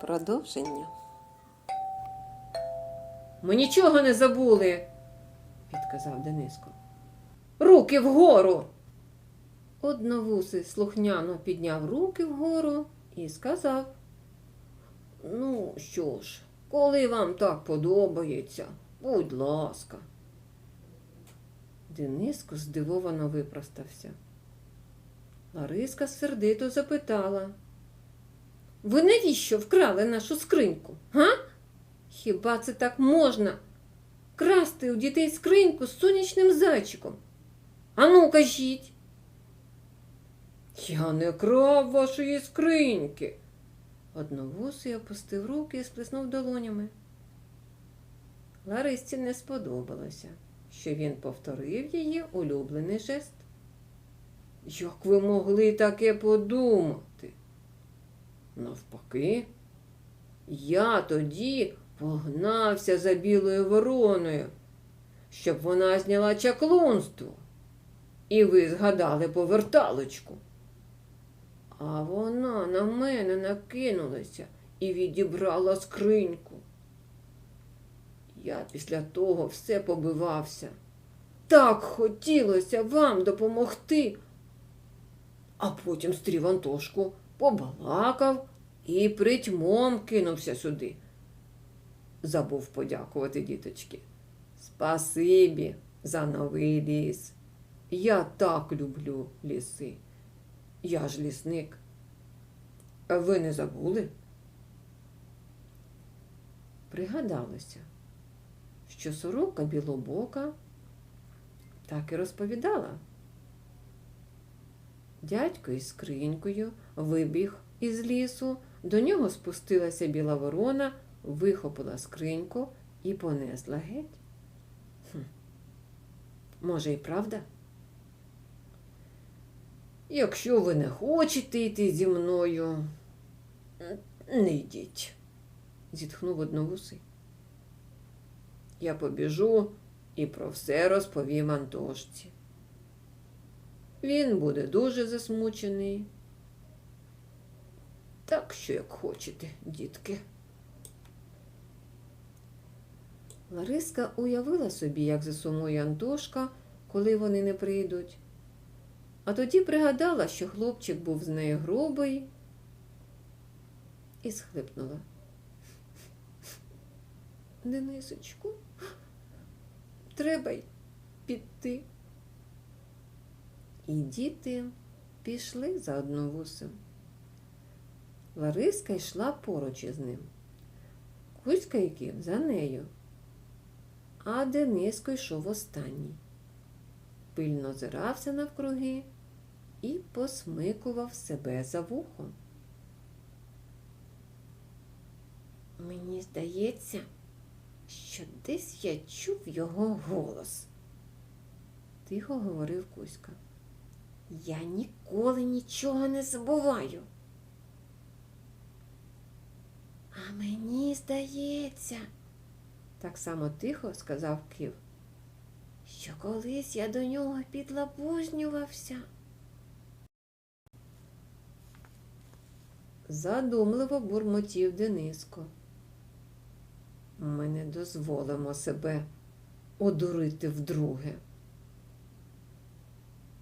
Продовження. Ми нічого не забули, відказав Дениско. Руки вгору. Одновусий слухняно підняв руки вгору і сказав. Ну, що ж, коли вам так подобається, будь ласка. Дениско здивовано випростався. Лариска сердито запитала. Ви навіщо вкрали нашу скриньку? Га? Хіба це так можна? Красти у дітей скриньку з сонячним зайчиком. Ану, кажіть. Я не крав вашої скриньки. Одновусий опустив руки і сплеснув долонями. Ларисці не сподобалося, що він повторив її улюблений жест. Як ви могли таке подумати? Навпаки, я тоді погнався за білою вороною, щоб вона зняла чаклунство. І ви згадали поверталочку. А вона на мене накинулася і відібрала скриньку. Я після того все побивався. Так хотілося вам допомогти. А потім стрів Антошку, побалакав і притьмом кинувся сюди. Забув подякувати діточки. Спасибі за новий ліс. Я так люблю ліси. Я ж лісник. Ви не забули? Пригадалося, що сорока білобока так і розповідала. Дядько із скринькою вибіг із лісу, до нього спустилася біла ворона, вихопила скриньку і понесла геть. Хм. Може, і правда? Якщо ви не хочете йти зі мною, не йдіть, зітхнув одновусий. Я побіжу і про все розповім Антошці. Він буде дуже засмучений. Так що, як хочете, дітки. Лариска уявила собі, як засумує Антошка, коли вони не прийдуть. А тоді пригадала, що хлопчик був з нею грубий, і схлипнула. Денисочку, треба й піти. І діти пішли за одновусим. Лариска йшла поруч із ним. Кузька Ким за нею, а Дениско йшов останній. Пильно озирався навкруги і посмикував себе за вухом. Мені здається, що десь я чув його голос, тихо говорив Кузька. Я ніколи нічого не забуваю. А мені здається, так само тихо сказав Кив, що колись я до нього підлабузнювався. Задумливо бурмотів Дениско. Ми не дозволимо себе одурити вдруге.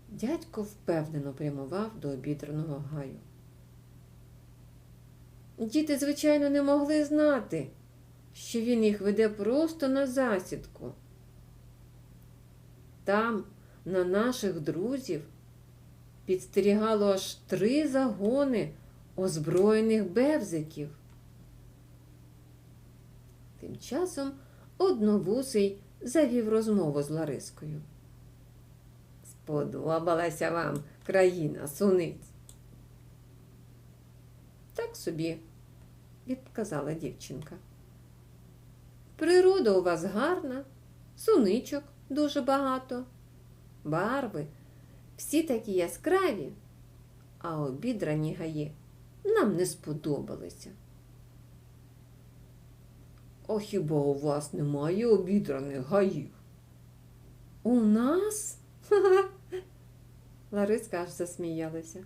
Дядько впевнено прямував до обідраного гаю. Діти, звичайно, не могли знати, що він їх веде просто на засідку. Там, на наших друзів, підстерігало аж три загони озброєних бевзиків. Тим часом одновусий завів розмову з Ларискою. Сподобалася вам країна суниць. Так собі, відказала дівчинка. Природа у вас гарна, суничок дуже багато, барви, всі такі яскраві, а обідрані гаї нам не сподобалися. А хіба у вас немає обідраних гаїв? У нас? Ха-ха. Лариска аж засміялася.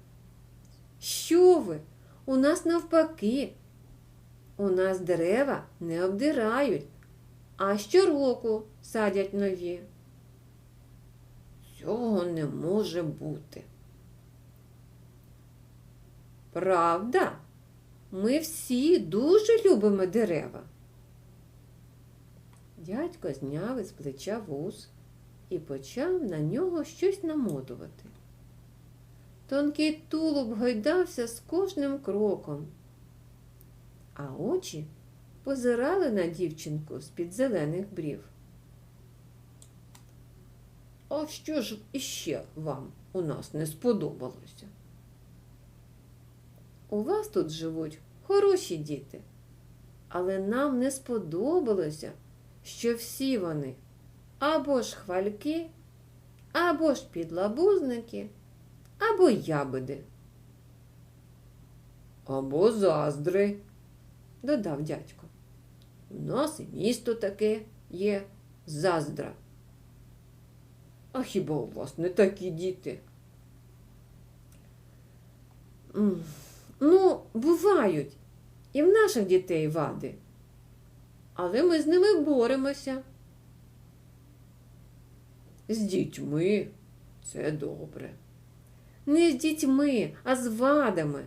Що ви? У нас навпаки. У нас дерева не обдирають, а щороку садять нові. Цього не може бути. Правда, ми всі дуже любимо дерева. Дядько зняв із плеча вуз і почав на нього щось намотувати. Тонкий тулуб гойдався з кожним кроком, а очі позирали на дівчинку з-під зелених брів. А що ж іще вам у нас не сподобалося? У вас тут живуть хороші діти, але нам не сподобалося, що всі вони або ж хвальки, або ж підлабузники, або ябеди. Або заздри, додав дядько. У нас і місто таке є заздра. А хіба у вас не такі діти? Ну, бувають і в наших дітей вади. Але ми з ними боремося. З дітьми це добре. Не з дітьми, а з вадами.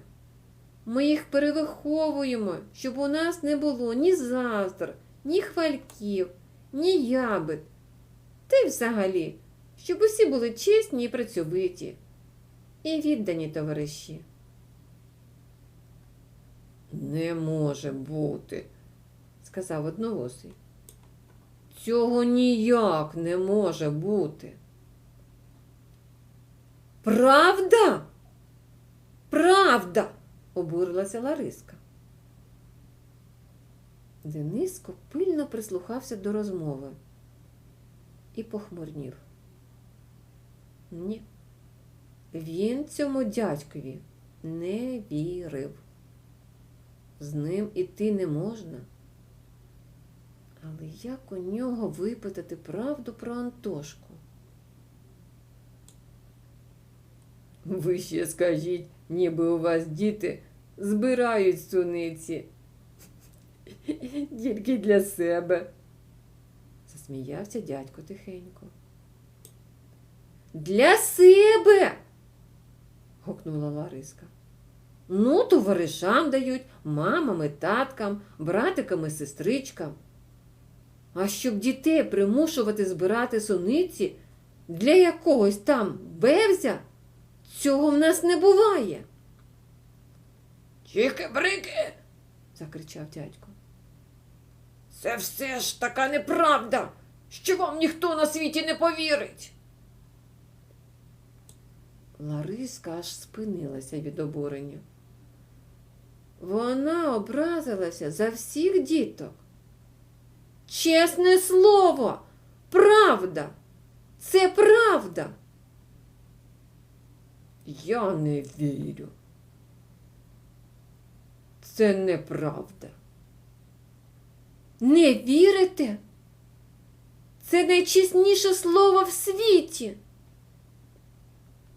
Ми їх перевиховуємо, щоб у нас не було ні заздр, ні хвальків, ні ябед. Та й взагалі, щоб усі були чесні і працьовиті, і віддані товариші. Не може бути, сказав одноусий. Цього ніяк не може бути. Правда? Правда, обурилася Лариска. Дениско пильно прислухався до розмови і похмурнів. Ні, він цьому дядькові не вірив. З ним іти не можна. Але як у нього випитати правду про Антошку? Ви ще скажіть, ніби у вас діти збирають суниці. Тільки для себе. Засміявся дядько тихенько. Для себе. гукнула Лариска. Ну, товаришам дають, мамам і таткам, братикам і сестричкам. А щоб дітей примушувати збирати суниці для якогось там бевзя, цього в нас не буває. Чики-брики, закричав дядько. Це все ж така неправда, що вам ніхто на світі не повірить. Лариска аж спинилася від обурення. Вона образилася за всіх діток. Чесне слово, правда, це правда. Я не вірю. Це неправда. Не вірите? Це найчесніше слово в світі.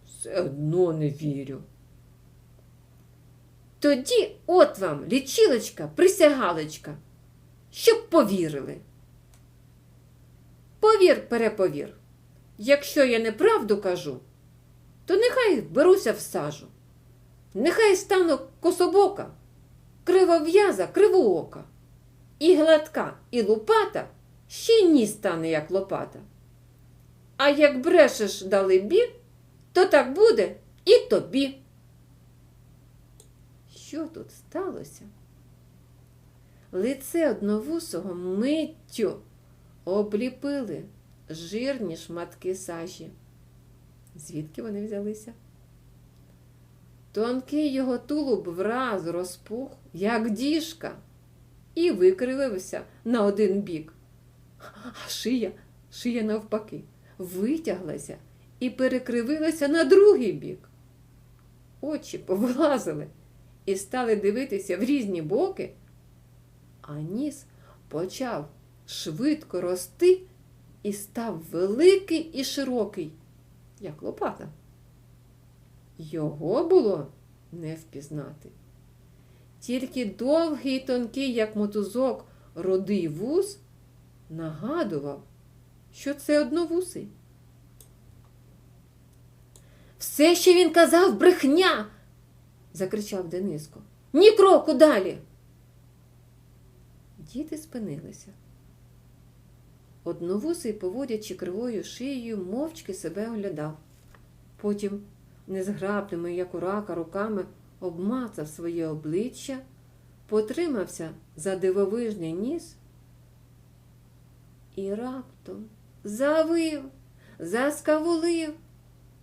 Все одно не вірю. Тоді от вам лічилочка, присягалочка, щоб повірили. Повір, переповір. Якщо я неправду кажу, то нехай беруся в сажу. Нехай стану кособока, кривов'яза, кривоока, і гладка, і лупата ще й ні стане, як лопата. А як брешеш далебі, то так буде і тобі. Що тут сталося? Лице одновусого миттю обліпили жирні шматки сажі. Звідки вони взялися? Тонкий його тулуб враз розпух, як діжка, і викривився на один бік. А шия, шия навпаки, витяглася і перекривилася на другий бік. Очі повилазили і стали дивитися в різні боки, а ніс почав швидко рости і став великий і широкий, як лопата. Його було не впізнати. Тільки довгий і тонкий, як мотузок, рудий вус нагадував, що це одновусий. Все, що він казав, брехня. закричав Дениско. Ні кроку далі. Діти спинилися. Одновусий, поводячи кривою шиєю, мовчки себе оглядав. Потім незграбними, як у рака, руками обмацав своє обличчя, потримався за дивовижний ніс і раптом завив, заскавулив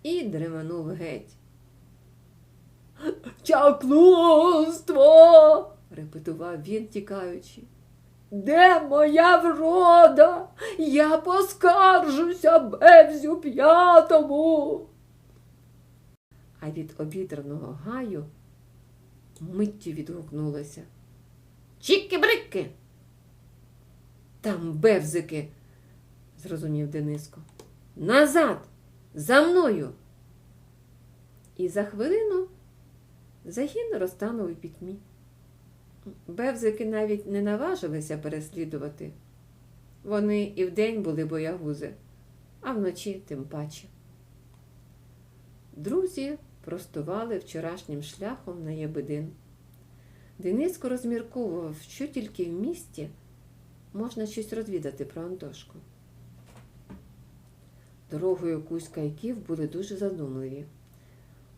і дременув геть. Чаклунство. репетував він, тікаючи. Де моя врода? Я поскаржуся бевзю п'ятому. А від обідраного гаю миттю відгукнулося. Чіки-брики. Там бевзики, зрозумів Дениско. Назад, за мною. І за хвилину загін розтанув у пітьмі. Бевзики навіть не наважилися переслідувати. Вони і вдень були боягузи, а вночі тим паче. Друзі простували вчорашнім шляхом на Ябедин. Дениско розмірковував, що тільки в місті можна щось розвідати про Антошку. Дорогою Кузька і Ків були дуже задумливі.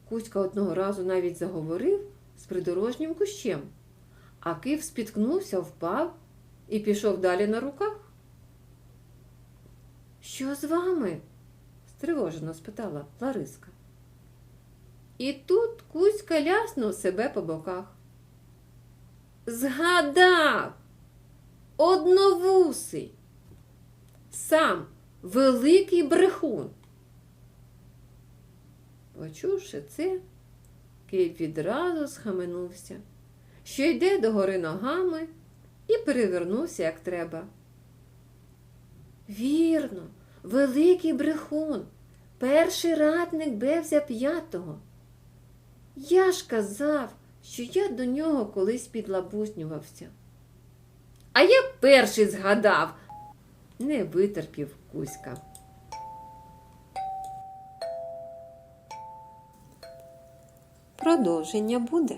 Кузька одного разу навіть заговорив з придорожнім кущем, а Кив спіткнувся, впав і пішов далі на руках. Що з вами? стривожено спитала Лариска. І тут Кузька ляснув себе по боках. Згадав одновусий, сам великий брехун. Почувши це, Київ відразу схаменувся, що йде догори ногами і перевернувся, як треба. Вірно, великий брехун, перший радник Бевзя п'ятого. Я ж казав, що я до нього колись підлабуснювався. А я перший згадав, не витерпів Кузька. Продовження буде.